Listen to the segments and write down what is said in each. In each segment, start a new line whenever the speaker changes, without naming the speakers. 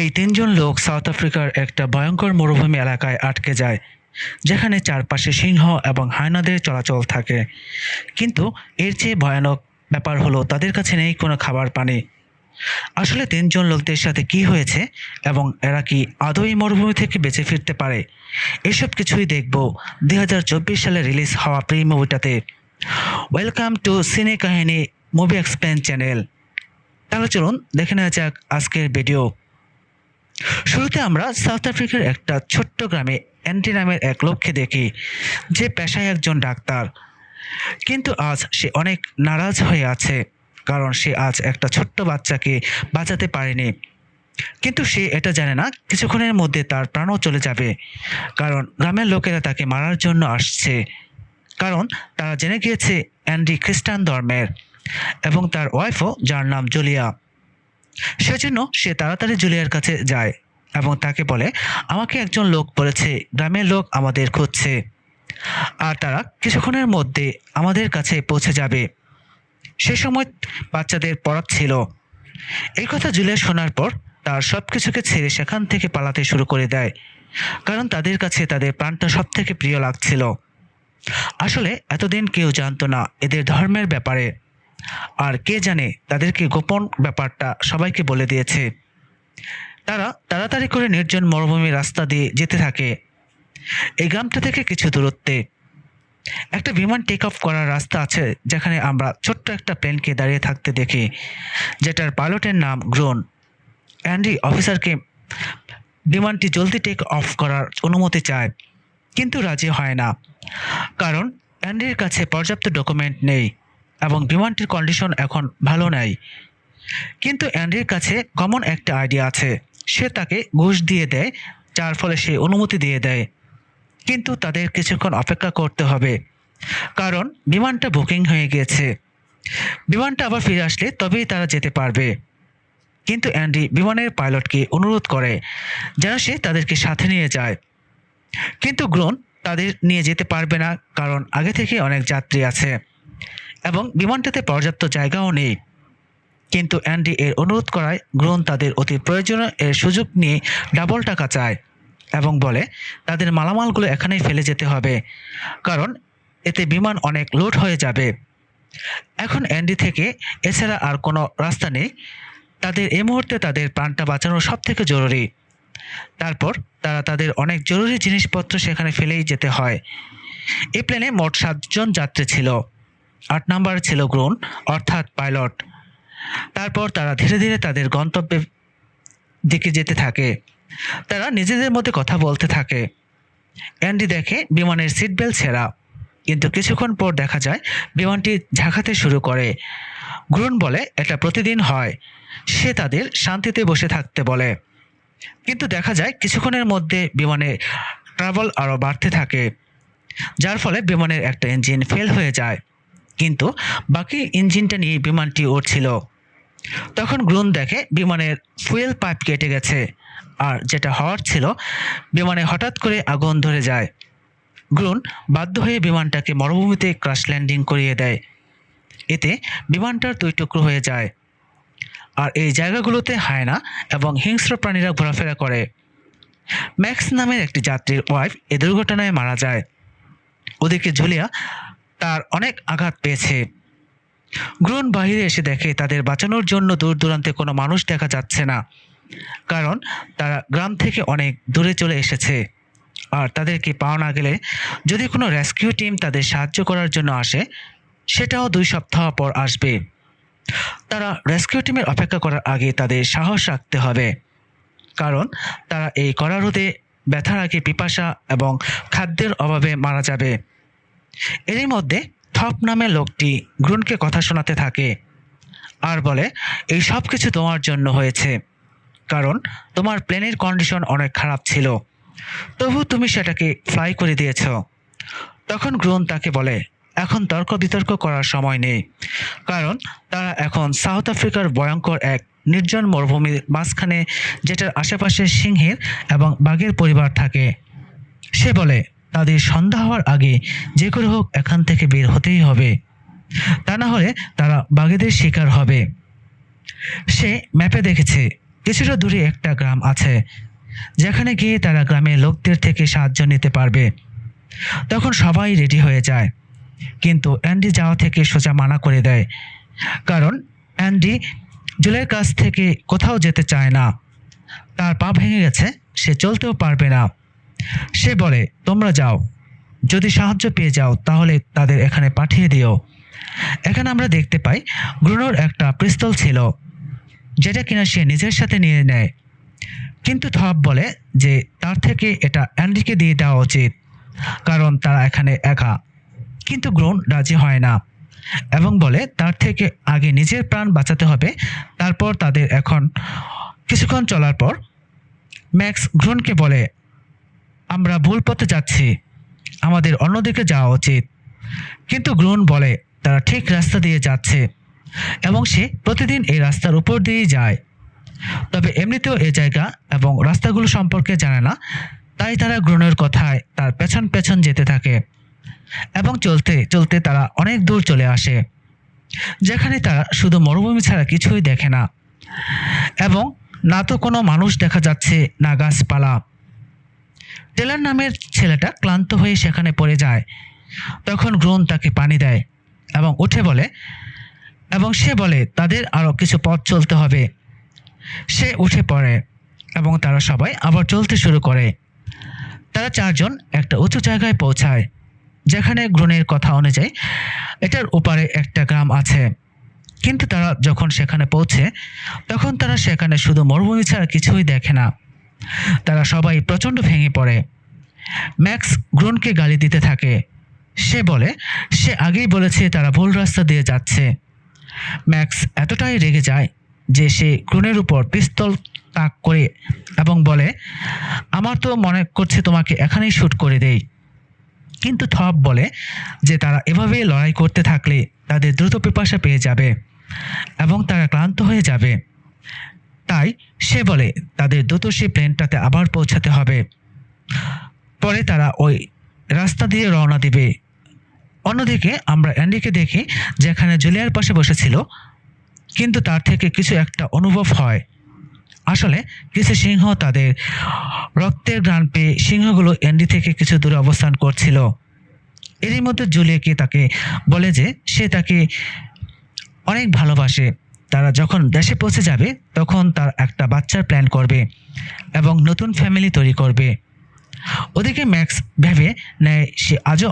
এই তিনজন লোক সাউথ আফ্রিকার একটা ভয়ঙ্কর মরুভূমি এলাকায় আটকে যায়, যেখানে চারপাশে সিংহ এবং হায়নাদের চলাচল থাকে। কিন্তু এর চেয়ে ভয়ানক ব্যাপার হলো তাদের কাছে নেই কোনো খাবার পানি। আসলে তিনজন লোকদের সাথে কি হয়েছে এবং এরা কি আদৌ এই মরুভূমি থেকে বেঁচে ফিরতে পারে, এসব কিছুই দেখব দু হাজার চব্বিশ সালে রিলিজ হওয়া প্রি মুভিটাতে। ওয়েলকাম টু সিনে কাহিনী মুভি এক্সপ্লেন চ্যানেল। তাহলে চলুন দেখে নেওয়া যাক আজকের ভিডিও। শুরুতে আমরা সাউথ আফ্রিকার একটা ছোট্ট গ্রামে অ্যান্টি নামের এক লোককে দেখি, যে পেশায় একজন ডাক্তার। কিন্তু আজ সে অনেক নারাজ হয়ে আছে, কারণ সে আজ একটা ছোট্ট বাচ্চাকে বাঁচাতে পারেনি। কিন্তু সে এটা জানে না, কিছুক্ষণের মধ্যে তার প্রাণও চলে যাবে, কারণ গ্রামের লোকেরা তাকে মারার জন্য আসছে। কারণ তারা জেনে গিয়েছে অ্যান্ডি খ্রিস্টান ধর্মের, এবং তার ওয়াইফও, যার নাম জুলিয়া। সেজন্য সে তাড়াতাড়ি জুলিয়ার কাছে যায় এবং তাকে বলে, আমাকে একজন লোক বলেছে, গ্রামের লোক আমাদের খুঁজছে। আর তারা কিছুক্ষণের মধ্যে আমাদের কাছে পৌঁছে যাবে। সে সময় বাচ্চাদের পড়াচ্ছিল এই কথা জুলিয়া শোনার পর তার সব কিছুকে ছেড়ে সেখান থেকে পালাতে শুরু করে দেয়। কারণ তাদের কাছে তাদের প্রাণটা সব থেকে প্রিয় লাগছিল। আসলে এতদিন কেউ জানতো না এদের ধর্মের ব্যাপারে। আর কে জানে তাদেরকে গোপন ব্যাপারটা সবাইকে বলে দিয়েছে। তারা তাড়াতাড়ি করে নির্জন মরুভূমি রাস্তা দিয়ে যেতে থাকে। এই গ্রামটা থেকে কিছু দূরত্বে। একটা বিমান টেক অফ করার রাস্তা আছে, যেখানে আমরা ছোট্ট একটা প্লেনকে দাঁড়িয়ে থাকতে দেখি, যেটার পাইলটের নাম গ্রোন। অ্যান্ডি অফিসারকে বিমানটি জলদি টেক অফ করার অনুমতি চায়, কিন্তু রাজি হয় না, কারণ অ্যান্ডির কাছে পর্যাপ্ত ডকুমেন্ট নেই। এবং বিমানটির কন্ডিশন এখন ভালো নাই। কিন্তু অ্যান্ড্রির কাছে কমন একটা আইডিয়া আছে। সে তাকে ঘুষ দিয়ে দেয়, যার ফলে সে অনুমতি দিয়ে দেয়। কিন্তু তাদের কিছুক্ষণ অপেক্ষা করতে হবে। কারণ বিমানটা বুকিং হয়ে গিয়েছে বিমানটা আবার ফিরে আসলে তবেই তারা যেতে পারবে। কিন্তু অ্যান্ডি বিমানের পাইলটকে অনুরোধ করে যেন সে তাদেরকে সাথে নিয়ে যায়। কিন্তু গ্রোন তাদের নিয়ে যেতে পারবে না, কারণ আগে থেকে অনেক যাত্রী আছে। এবং বিমানটাতে পর্যাপ্ত জায়গাও নেই। কিন্তু অ্যান্ডি এর অনুরোধ করায় গ্রোন তাদের অতি প্রয়োজনীয় এর সুযোগ নিয়ে ডাবল টাকা চায় এবং বলে, তাদের মালামালগুলো এখানেই ফেলে যেতে হবে, কারণ এতে বিমান অনেক লোড হয়ে যাবে। এখন অ্যান্ডি থেকে এছাড়া আর কোনো রাস্তা নেই। তাদের এই মুহূর্তে তাদের প্রাণটা বাঁচানো সব থেকে জরুরি। তারপর তারা তাদের অনেক জরুরি জিনিসপত্র সেখানে ফেলেই যেতে হয়। এই প্লেনে মোট সাতজন যাত্রী ছিল। আট নাম্বার ছিল গ্রোন অর্থাৎ পাইলট। তারপর তারা ধীরে ধীরে তাদের গন্তব্যের দিকে যেতে থাকে। তারা নিজেদের মধ্যে কথা বলতে থাকে। অ্যান্ডি দেখে, বিমানের সিট বেল্ট ছেঁড়া কিন্তু কিছুক্ষণ পর দেখা যায়, বিমানটি ঝাঁকাতে শুরু করে। গ্রুন বলে, এটা প্রতিদিন হয়। সে তাদের শান্তিতে বসে থাকতে বলে। কিন্তু দেখা যায়, কিছুক্ষণের মধ্যে বিমানে ট্রাভেল আরও বাড়তে থাকে, যার ফলে বিমানের একটা ইঞ্জিন ফেল হয়ে যায়। কিন্তু বাকি ইঞ্জিনটা নিয়ে বিমানটি উঠছিল তখন গ্রুন দেখে বিমানের ফুয়েল পাইপ কেটে গেছে, আর যেটা হওয়ার ছিল, বিমানে হঠাৎ করে আগুন ধরে যায়। গ্রুন বাধ্য হয়ে বিমানটাকে মরুভূমিতে ক্রাশ ল্যান্ডিং করিয়ে দেয়। এতে বিমানটার দুই টুকরো হয়ে যায়। আর এই জায়গাগুলোতে হায়না এবং হিংস্র প্রাণীরা ঘোরাফেরা করে। ম্যাক্স নামের একটি যাত্রীর ওয়াইফ এ দুর্ঘটনায় মারা যায়। ওদিকে ঝুলিয়া তার অনেক আঘাত পেয়েছে। গ্রুন বাহিরে এসে দেখে তাদের বাঁচানোর জন্য দূর দূরান্তে কোনো মানুষ দেখা যাচ্ছে না, কারণ তারা গ্রাম থেকে অনেক দূরে চলে এসেছে। আর তাদেরকে পাওয়া না গেলে যদি কোনো রেস্কিউ টিম তাদের সাহায্য করার জন্য আসে, সেটাও দুই সপ্তাহ পর আসবে। তারা রেস্কিউ টিমের অপেক্ষা করার আগে তাদের সাহস রাখতে হবে, কারণ তারা এই কড়া রোদে ব্যথার আগে পিপাসা এবং খাদ্যের অভাবে মারা যাবে। এরই মধ্যে থপ নামে লোকটি গ্রুনকে কথা শোনাতে থাকে আর বলে, এই সব কিছু তোমার জন্য হয়েছে। কারণ তোমার প্লেনের কন্ডিশন অনেক খারাপ ছিল। তবু তুমি সেটাকে ফ্লাই করে দিয়েছ। তখন গ্রুন তাকে বলে, এখন তর্ক বিতর্ক করার সময় নেই। কারণ তারা এখন সাউথ আফ্রিকার ভয়ঙ্কর এক নির্জন মরুভূমির মাঝখানে যেটার আশেপাশে সিংহের এবং বাঘের পরিবার থাকে। সে বলে তাদের সন্ধ্যা হওয়ার আগে যে করে হোক এখান থেকে বের হতেই হবে। তা না হলে তারা বাঘেদের শিকার হবে। সে ম্যাপে দেখেছে, কিছুটা দূরে একটা গ্রাম আছে, যেখানে গিয়ে তারা গ্রামের লোকদের থেকে সাহায্য নিতে পারবে। তখন সবাই রেডি হয়ে যায়। কিন্তু অ্যান্ডি যাওয়া থেকে সোজা মানা করে দেয়, কারণ অ্যান্ডি জুলের কাছ থেকে কোথাও যেতে চায় না। তার পা ভেঙে গেছে, সে চলতেও পারবে না। সে বলে, তোমরা যাও। যদি সাহায্য পেয়ে যাও, তাহলে তাদের এখানে পাঠিয়ে দিও। এখানে আমরা দেখতে পাই, গ্রুনোর একটা পিস্তল ছিল, যেটা কিনা সে নিজের সাথে নিয়ে নেয়। কিন্তু থপ বলে যে, তার থেকে এটা অ্যান্ডিকে দিয়ে দেওয়া উচিত, কারণ তারা এখানে একা। কিন্তু গ্রোন রাজি হয় না, এবং বলে, তার থেকে আগে নিজের প্রাণ বাঁচাতে হবে, তারপর তাদের এখন কিছুক্ষণ চলার পর, ম্যাক্স গ্রোনকে বলে আমরা ভুল পথে যাচ্ছি। আমাদের অন্যদিকে যাওয়া উচিত। কিন্তু গ্রোন বলে তারা ঠিক রাস্তা দিয়ে যাচ্ছে এবং সে প্রতিদিন এই রাস্তার উপর দিয়েই যায়। তবে এমনিতেও এ জায়গা এবং রাস্তাগুলো সম্পর্কে জানে না, তাই তারা গ্রোনের কথায় তার পেছন পেছন যেতে থাকে এবং চলতে চলতে তারা অনেক দূর চলে আসে, যেখানে তারা শুধু মরুভূমি ছাড়া কিছুই দেখে না। এবং না তো কোনো মানুষ দেখা যাচ্ছে না গাছপালা। টেলার নামের ছেলেটা ক্লান্ত হয়ে সেখানে পড়ে যায়। তখন গ্রোন তাকে পানি দেয় এবং উঠে বলে, এবং সে বলে, তাদের আরও কিছু পথ চলতে হবে। সে উঠে পড়ে এবং তারা সবাই আবার চলতে শুরু করে। তারা চারজন একটা উঁচু জায়গায় পৌঁছায়, যেখানে গ্রনের কথা অনুযায়ী এটার ওপারে একটা গ্রাম আছে। কিন্তু তারা যখন সেখানে পৌঁছে, তখন তারা সেখানে শুধু মরুভূমি ছাড়া কিছুই দেখে না। তারা সবাই প্রচণ্ড ভেঙে পড়ে। ম্যাক্স গ্রোনকে গালি দিতে থাকে। সে বলে, সে আগেই বলেছে তারা ভুল রাস্তা দিয়ে যাচ্ছে। ম্যাক্স এতটাই রেগে যায় যে সে গ্রোনের উপর পিস্তল তাক করে এবং বলে, আমার তো মনে করছে তোমাকে এখানেই শ্যুট করে দেই। কিন্তু থপ বলে যে তারা এভাবে লড়াই করতে থাকলে তাদের দ্রুত পিপাসা পেয়ে যাবে এবং তারা ক্লান্ত হয়ে যাবে। সে বলে, তাদের দ্রুত সেই প্লেনটাতে আবার পৌঁছাতে হবে। পরে তারা ওই রাস্তা দিয়ে রওনা দিবে। অন্যদিকে আমরা অ্যান্ডিকে দেখি, যেখানে জুলিয়ার পাশে বসেছিল, কিন্তু তার থেকে কিছু একটা অনুভব হয়। আসলে কিছু সিংহ তাদের রক্তের গ্রান পেয়ে সিংহগুলো অ্যান্ডি থেকে কিছু দূরে অবস্থান করছিল। এরই মধ্যে জুলিয়াকে তাকে বলে যে, সে তাকে অনেক ভালোবাসে। তারা যখন দেশে পৌঁছে যাবে, তখন তার একটা বাচ্চার প্ল্যান করবে এবং নতুন ফ্যামিলি তৈরি করবে। ওদিকে ম্যাক্স ভেবে নেয় সে আজও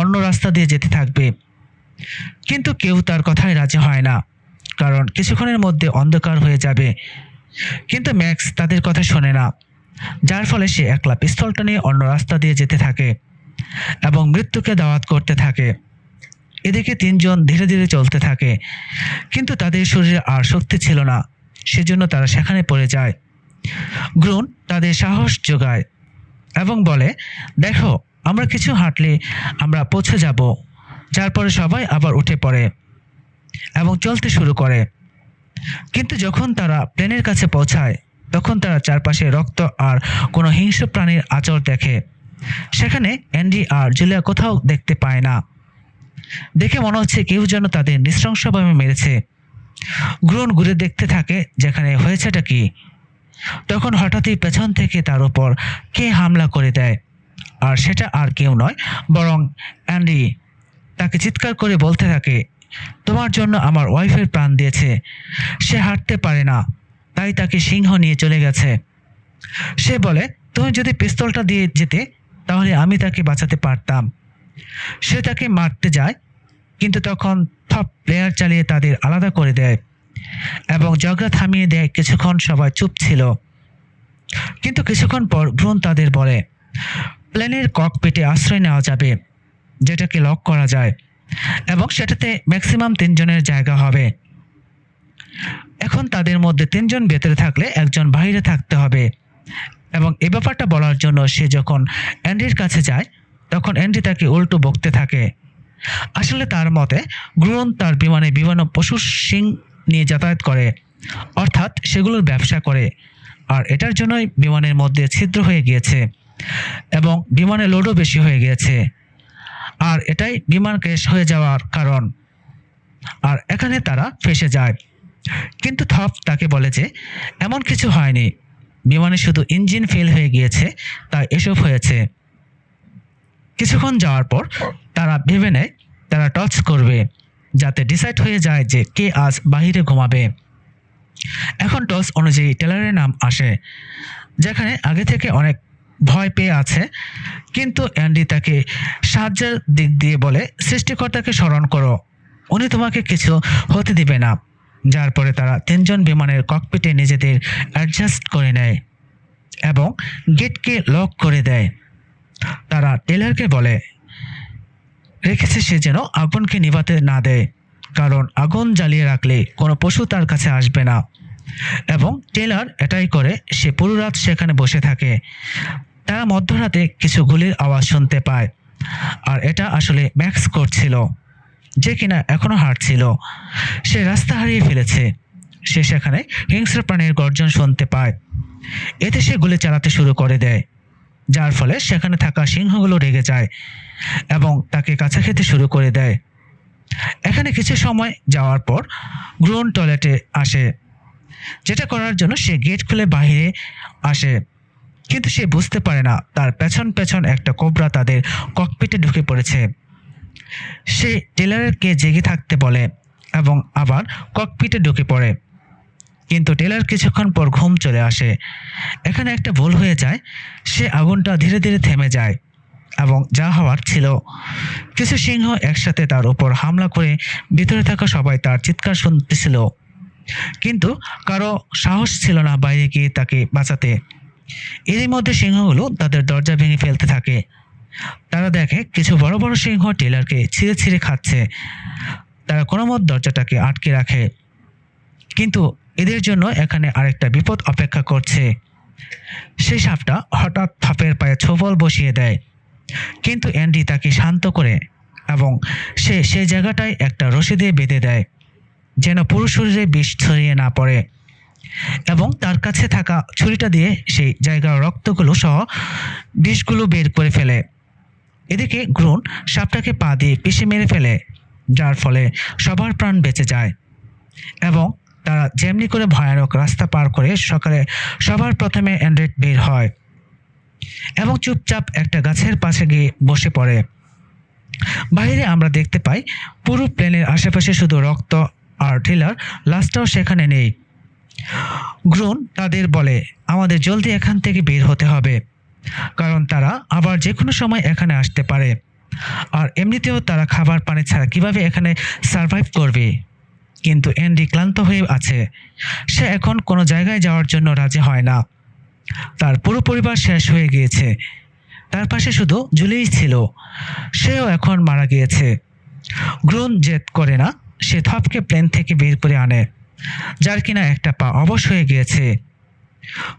অন্য রাস্তা দিয়ে যেতে থাকবে। কিন্তু কেউ তার কথায় রাজি হয় না, কারণ কিছুক্ষণের মধ্যে অন্ধকার হয়ে যাবে। কিন্তু ম্যাক্স তাদের কথা শোনে না, যার ফলে সে একলা পিস্তলটা নিয়ে অন্য রাস্তা দিয়ে যেতে থাকে এবং মৃত্যুকে দাওয়াত করতে থাকে। এদিকে তিনজন ধীরে ধীরে চলতে থাকে। কিন্তু তাদের শরীরে আর শক্তি ছিল না। সেজন্য তারা সেখানে পড়ে যায়। গ্রুন তাদের সাহস যোগায় এবং বলে, দেখো, আমরা কিছু হাঁটলে আমরা পৌঁছে যাব। যার পরে সবাই আবার উঠে পড়ে এবং চলতে শুরু করে। কিন্তু যখন তারা প্লেনের কাছে পৌঁছায়, তখন তারা চারপাশে রক্ত আর কোনো হিংস্র প্রাণীর আচর দেখে। সেখানে অ্যান্ডি আর জুলিয়া কোথাও দেখতে পায় না। দেখে মনে হচ্ছে কেউ যেন তাদের নৃশংসভাবে মেরেছে। গ্রুন ঘুরে দেখতে থাকে, যেখানে হয়েছেটা কি? তখন হঠাৎই পেছন থেকে তার উপর কে হামলা করে দেয়। আর সেটা আর কেউ নয়, বরং অ্যান্ডি। তাকে চিৎকার করে বলতে থাকে, তোমার জন্য আমার ওয়াইফের প্রাণ দিয়েছে। সে হাঁটতে পারে না, তাই তাকে সিংহ নিয়ে চলে গেছে। সে বলে, তুমি যদি পিস্তলটা দিয়ে যেতে, তাহলে আমি তাকে বাঁচাতে পারতাম। সে তাকে মারতে যায়, কিন্তু তখন থপ প্লেয়ার চালিয়ে তাদের আলাদা করে দেয় এবং ঝগড়া থামিয়ে দেয়। কিছুক্ষণ সবাই চুপ ছিল। কিন্তু কিছুক্ষণ পর ভ্রূণ তাদের বলে প্লেনের ককপিটে আশ্রয় নেওয়া যাবে, যেটাকে লক করা যায় এবং সেটাতে ম্যাক্সিমাম তিনজনের জায়গা হবে। এখন তাদের মধ্যে তিনজন ভেতরে থাকলে একজন বাইরে থাকতে হবে এবং এ ব্যাপারটা বলার জন্য সে যখন অ্যান্ড্রির কাছে যায় তখন তাকে উল্টো বকতে থাকে। আসলে তার মতে গ্রুন তার বিমানে বিভিন্ন পশুর শিং নিয়ে যাতায়াত করে। অর্থাৎ সেগুলোর ব্যবসা করে। আর এটার জন্যই বিমানের মধ্যে ছিদ্র হয়ে গিয়েছে এবং বিমানে লোডও বেশি হয়ে গিয়েছে। আর এটাই বিমান ক্রেশ হয়ে যাওয়ার কারণ। আর এখানে তারা ফেসে যায়। কিন্তু থপ তাকে বলে যে, এমন কিছু হয়নি। বিমানে শুধু ইঞ্জিন ফেল হয়ে গিয়েছে, তাই এসব হয়েছে। কিছুক্ষণ যাওয়ার পর তারা ভেবে নেয়, তারা টচ করবে যাতে ডিসাইড হয়ে যায় যে কে আজ বাহিরে ঘুমাবে। এখন টস অনুযায়ী টেলারের নাম আসে, যেখানে আগে থেকে অনেক ভয় পেয়ে আছে। কিন্তু অ্যান্ডি তাকে সাহায্যের দিক দিয়ে বলে, সৃষ্টিকর্তাকে স্মরণ করো, উনি তোমাকে কিছু হতে দিবে না। যার পরে তারা তিনজন বিমানের ককপিটে নিজেদের অ্যাডজাস্ট করে নেয় এবং গেটকে লক করে দেয়। তারা টেলারকে বলে, রেখেছে সে যেন আগুনকে নিভাতে না দেয়, কারণ আগুন জ্বালিয়ে রাখলে কোনো পশু তার কাছে আসবে না। এবং টেলার এটাই করে, সে পুরো রাত সেখানে বসে থাকে। তারা মধ্যরাতে কিছু গুলির আওয়াজ শুনতে পায়, আর এটা আসলে ম্যাক্স করছিল, যে কিনা এখনও হাঁটছিল। সে রাস্তা হারিয়ে ফেলেছে। সে সেখানে হিংস্র প্রাণীর গর্জন শুনতে পায়। এতে সে গুলি চালাতে শুরু করে দেয়। যার ফলে সেখানে থাকা সিংহগুলো রেগে যায় এবং তাকে কাছে খেতে শুরু করে দেয়। এখানে কিছু সময় যাওয়ার পর গ্রোন টয়লেটে আসে। যেটা করার জন্য সে গেট খুলে বাইরে আসে। কিন্তু সে বুঝতে পারে না, তার পেছন পেছন একটা কোবরা তাদের ককপিটে ঢুকে পড়েছে। সে টেলারকে জেগে থাকতে বলে এবং আবার ককপিটে ঢুকে পড়ে। কিন্তু টেলার কিছুক্ষণ পর ঘুম চলে আসে। এখানে একটা ভুল হয়ে যায়। সে আগুনটা ধীরে ধীরে থেমে যায় এবং যা হওয়ার ছিল। কিছু সিংহ একসাথে তার উপর হামলা করে ভিতরে থাকা সবাই তার চিৎকার শুনতেছিল। কিন্তু কারও সাহস ছিল না বাইরে গিয়ে তাকে বাঁচাতে। এরই মধ্যে সিংহগুলো তাদের দরজা ভেঙে ফেলতে থাকে। তারা দেখে কিছু বড় বড় সিংহ টেলারকে ছিঁড়ে ছিঁড়ে খাচ্ছে। তারা কোনো মত দরজাটাকে আটকে রাখে। কিন্তু এদের জন্য এখানে আরেকটা বিপদ অপেক্ষা করছে। সেই সাপটা হঠাৎ থাপের পায়ে ছোবল বসিয়ে দেয়। কিন্তু অ্যান্ডি তাকে শান্ত করে এবং সে সেই জায়গাটায় একটা রশি দিয়ে বেঁধে দেয়, যেন পুরো শরীরে বিষ ছড়িয়ে না পড়ে। এবং তার কাছে থাকা ছুরিটা দিয়ে সেই জায়গার রক্তগুলো সহ বিষগুলো বের করে ফেলে। এদিকে গ্রুন সাপটাকে পা দিয়ে পিষে মেরে ফেলে, যার ফলে সবার প্রাণ বেঁচে যায়। এবং তারা যেমনি করে ভয়ানক রাস্তা পার করে সকালে সবার প্রথমে অ্যান্ড্রয়েড বের হয় এবং চুপচাপ একটা গাছের পাশে গিয়ে বসে পড়ে। বাইরে আমরা দেখতে পাই পুরো প্লেনের আশেপাশে শুধু রক্ত আর টিলার লাশটাও সেখানে নেই। গ্রুন তাদের বলে, আমাদের জলদি এখান থেকে বের হতে হবে। কারণ তারা আবার যে কোনো সময় এখানে আসতে পারে। আর এমনিতেও তারা খাবার পানি ছাড়া কীভাবে এখানে সার্ভাইভ করবে? কিন্তু অ্যান্ডি ক্লান্ত হয়ে আছে। সে এখন কোনো জায়গায় যাওয়ার জন্য রাজি হয় না। তার পুরো পরিবার শেষ হয়ে গিয়েছে। তার পাশে শুধু জুলিই ছিল। সেও এখন মারা গিয়েছে। গ্রুন জেদ করে না, সে থপকে প্লেন থেকে বের করে আনে, যার কিনা একটা পা অবশ হয়ে গিয়েছে।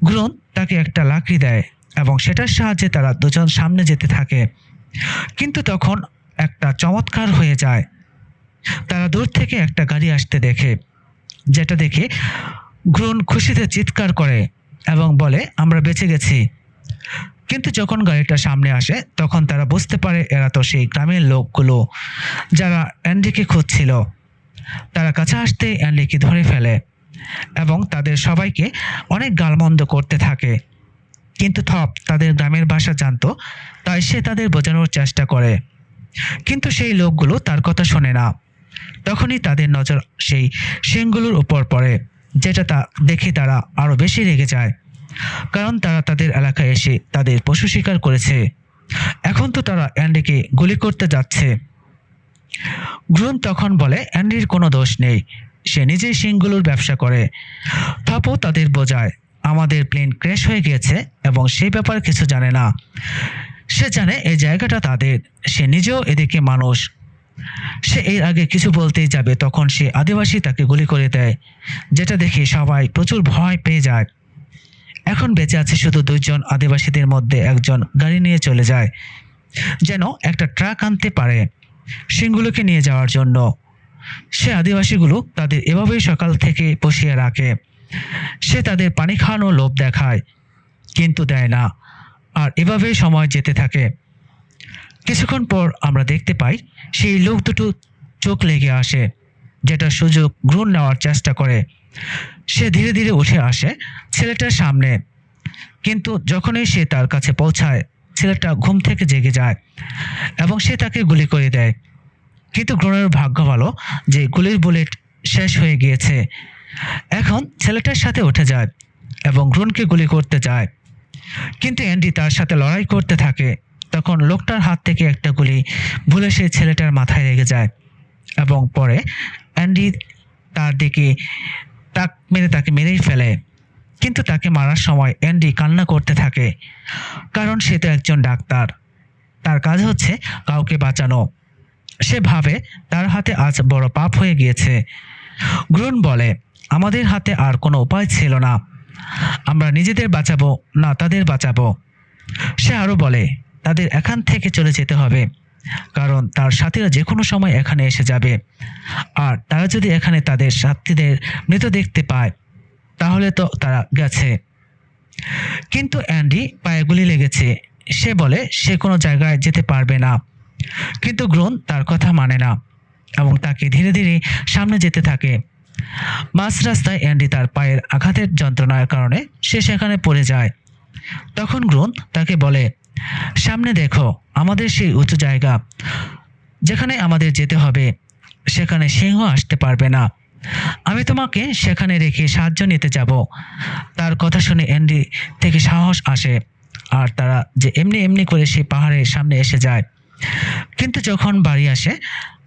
গ্রুন তাকে একটা লাকড়ি দেয় এবং সেটার সাহায্যে তারা দুজন সামনে যেতে থাকে। কিন্তু তখন একটা চমৎকার হয়ে যায়। তারা দূর থেকে একটা গাড়ি আসতে দেখে, যেটা দেখে গ্রুন খুশিতে চিৎকার করে এবং বলে, আমরা বেঁচে গেছি। কিন্তু যখন গাড়িটা সামনে আসে, তখন তারা বুঝতে পারে এরা তো সেই গ্রামের লোকগুলো, যারা অ্যান্ডিকে খুঁজছিল। তারা কাছে আসতে অ্যান্ডিকে ধরে ফেলে এবং তাদের সবাইকে অনেক গালমন্দ করতে থাকে। কিন্তু থপ, তাদের গ্রামের ভাষা জানতো, তাই সে তাদের বোঝানোর চেষ্টা করে। কিন্তু সেই লোকগুলো তার কথা শোনে না। তখনই তাদের নজর সেই সিংগুলোর উপর পড়ে, যেটা তা দেখে তারা আরও বেশি রেগে যায়। কারণ তারা তাদের এলাকায় এসে তাদের পশু শিকার করেছে। এখন তো তারা অ্যান্ডিকে গুলি করতে যাচ্ছে। গ্রুন তখন বলে, অ্যান্ডির কোনো দোষ নেই। সে নিজেই সিংগুলোর ব্যবসা করে। থাপো তাদের বোঝায়। আমাদের প্লেন ক্র্যাশ হয়ে গিয়েছে এবং সেই ব্যাপারে কিছু জানে না। সে জানে এই জায়গাটা তাদের। সে নিজেও এদিকে মানুষ। সে এর আগে কিছু বলতেই যাবে, তখন সে আদিবাসী তাকে গুলি করে দেয়, যেটা দেখে সবাই প্রচুর ভয় পেয়ে যায়। এখন বেঁচে আছে শুধু দুইজন আদিবাসীদের মধ্যে একজন গাড়ি নিয়ে চলে যায়, যেন একটা ট্রাক আনতে পারে সিংগুলোকে নিয়ে যাওয়ার জন্য। সে আদিবাসীগুলো তাদের এভাবেই সকাল থেকে বসিয়ে রাখে। সে তাদের পানি খাওয়ানো লোভ দেখায়, কিন্তু দেয় না, আর এভাবেই সময় যেতে থাকে। কিছুক্ষণ পর আমরা দেখতে পাই সেই লোক দুটো চোখ লেগে আসে, যেটা সুযোগ গ্রহণ নেওয়ার চেষ্টা করে। সে ধীরে ধীরে উঠে আসে ছেলেটার সামনে। কিন্তু যখনই সে তার কাছে পৌঁছায়, ছেলেটা ঘুম থেকে জেগে যায় এবং সে তাকে গুলি করে দেয়। কিন্তু গ্রনের ভাগ্য ভালো যে গুলির বুলেট শেষ হয়ে গিয়েছে। এখন ছেলেটার সাথে উঠে যায় এবং গ্রনকে গুলি করতে যায় কিন্তু অ্যান্ডি তার সাথে লড়াই করতে থাকে। তখন লোকটার হাত থেকে একটা গুলি ভুলে সেই ছেলেটার মাথায় লেগে যায় এবং পরে অ্যান্ডি তার দিকে তাক মেরে তাকে মেরেই ফেলে। কিন্তু তাকে মারার সময় অ্যান্ডি কান্না করতে থাকে, কারণ সে তো একজন ডাক্তার। তার কাজ হচ্ছে কাউকে বাঁচানো। সে ভাবে তার হাতে আজ বড় পাপ হয়ে গিয়েছে। গ্রুন বলে, আমাদের হাতে আর কোনো উপায় ছিল না। আমরা নিজেদের বাঁচাবো, না তাদের বাঁচাবো। সে আরও বলে তাদের এখান থেকে চলে যেতে হবে। কারণ তার সাথীরা যে কোনো সময় এখানে এসে যাবে। আর তারা যদি এখানে তাদের সাথীদের মৃত দেখতে পায়, তাহলে তো তারা গেছে। কিন্তু অ্যান্ডি পায়ে গুলি লেগেছে। সে বলে, সে কোনো জায়গায় যেতে পারবে না। কিন্তু গ্রোন তার কথা মানে না এবং তাকে ধীরে ধীরে সামনে যেতে থাকে। মাঝ রাস্তায় অ্যান্ডি তার পায়ের আঘাতের যন্ত্রণার কারণে সে সেখানে পড়ে যায়। তখন গ্রোন তাকে বলে সামনে দেখো, আমাদের সেই উঁচু জায়গা। যেখানে আমাদের যেতে হবে, সেখানে সিংহ আসতে পারবে না। আমি তোমাকে সেখানে রেখে সাহায্য নিতে যাব। তার কথা শুনে অ্যান্ডি থেকে সাহস আসে, আর তারা যে এমনি এমনি করে সেই পাহাড়ের সামনে এসে যায়। কিন্তু যখন বাড়ি আসে,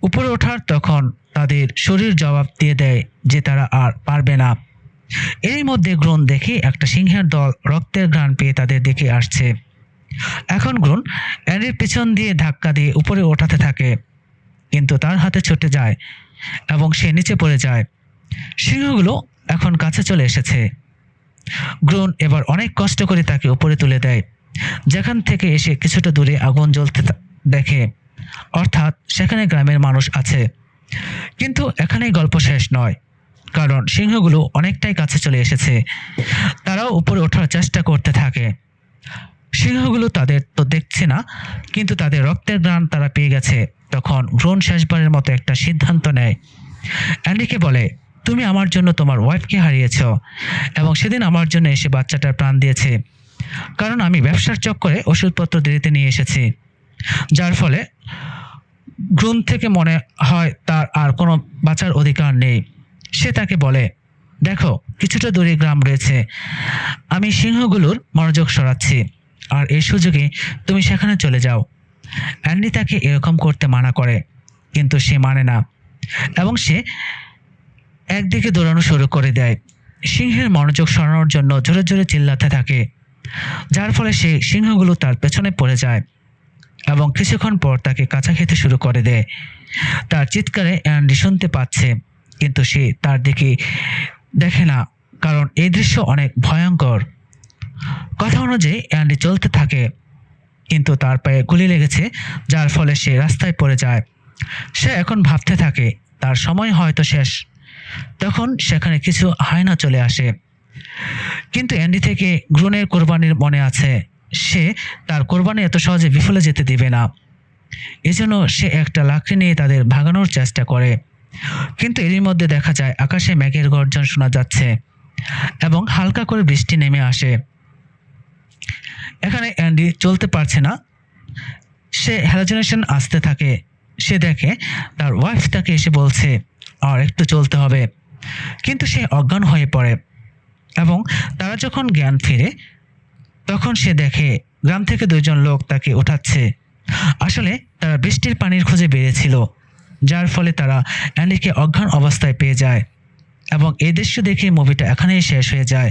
উপরে ওঠার তখন তাদের শরীর জবাব দিয়ে দেয় যে তারা আর পারবে না। এরই মধ্যে গ্রোন দেখে একটা সিংহের দল রক্তের ঘ্রাণ পেয়ে তাদের দেখে আসছে। এখন গ্রোন অ্যান্ডির পিছন দিয়ে ধাক্কা দিয়ে উপরে ওঠাতে থাকে, কিন্তু তার হাতে ছুটে যায় এবং সে নিচে পড়ে যায়। সিংহগুলো এখন কাছে চলে এসেছে। গ্রুন এবার অনেক কষ্ট করে তাকে উপরে তুলে দেয়। যেখান থেকে এসে কিছুটা দূরে আগুন জ্বলতে দেখে। অর্থাৎ সেখানে গ্রামের মানুষ আছে। কিন্তু এখানেই গল্প শেষ নয়, কারণ সিংহগুলো অনেকটাই কাছে চলে এসেছে। তারাও উপরে ওঠার চেষ্টা করতে থাকে। সিংহগুলো তাদের তো দেখছে না, কিন্তু তাদের রক্তের গ্রান তারা পেয়ে গেছে। তখন গ্রোন শেষবারের মতো একটা সিদ্ধান্ত নেয়। অ্যান্ডিকে বলে, তুমি আমার জন্য তোমার ওয়াইফকে হারিয়েছ এবং সেদিন আমার জন্য এসে বাচ্চাটার প্রাণ দিয়েছে। কারণ আমি ব্যবসার চক্করে ওষুধপত্র দেরিতে নিয়ে এসেছি। যার ফলে গ্রুন থেকে মনে হয় তার আর কোনো বাঁচার অধিকার নেই। সে তাকে বলে, দেখো, কিছুটা দূরে গ্রাম রয়েছে। আমি সিংহগুলোর মনোযোগ সরাচ্ছি। আর এই সুযোগে তুমি সেখানে চলে যাও। অ্যান্ডি তাকে এরকম করতে মানা করে, কিন্তু সে মানে না। এবং সে একদিকে দৌড়ানো শুরু করে দেয়। সিংহের মনোযোগ সরানোর জন্য জোরে জোরে চিল্লাতে থাকে, যার ফলে সে সিংহগুলো তার পেছনে পড়ে যায় এবং কিছুক্ষণ পর তাকে কাঁচা খেতে শুরু করে দেয়। তার চিৎকারে অ্যান্ডি শুনতে পাচ্ছে, কিন্তু সে তার দিকে দেখে না, কারণ এই দৃশ্য অনেক ভয়ঙ্কর। কথা অনুযায়ী অ্যান্ডি চলতে থাকে, কিন্তু তার পায়ে গুলি লেগেছে, যার ফলে সে রাস্তায় পড়ে যায়। সে এখন ভাবতে থাকে, তার সময় হয়তো শেষ। তখন সেখানে কিছু হায়না চলে আসে। কিন্তু অ্যান্ডি থেকে গ্রুনের কোরবানির মনে আছে, সে তার কোরবানি এত সহজে বিফলে যেতে দিবে না। এজন্য সে একটা লাকড়ি নিয়ে তাদের ভাগানোর চেষ্টা করে। কিন্তু এরই মধ্যে দেখা যায়, আকাশে মেঘের গর্জন শোনা যাচ্ছে এবং হালকা করে বৃষ্টি নেমে আসে। এখানে অ্যান্ডি চলতে পারছে না। সে হ্যালোজিনেশন আসতে থাকে। সে দেখে তার ওয়াইফ তাকে এসে বলছে, আর একটু চলতে হবে। কিন্তু সে অজ্ঞান হয়ে পড়ে এবং তারা যখন জ্ঞান ফিরে, তখন সে দেখে গ্রাম থেকে দুজন লোক তাকে ওঠাচ্ছে। আসলে তারা বৃষ্টির পানির খোঁজে বেরিয়েছিল, যার ফলে তারা অ্যান্ডিকে অজ্ঞান অবস্থায় পেয়ে যায় এবং এই দৃশ্য দেখে মুভিটা এখানেই শেষ হয়ে যায়।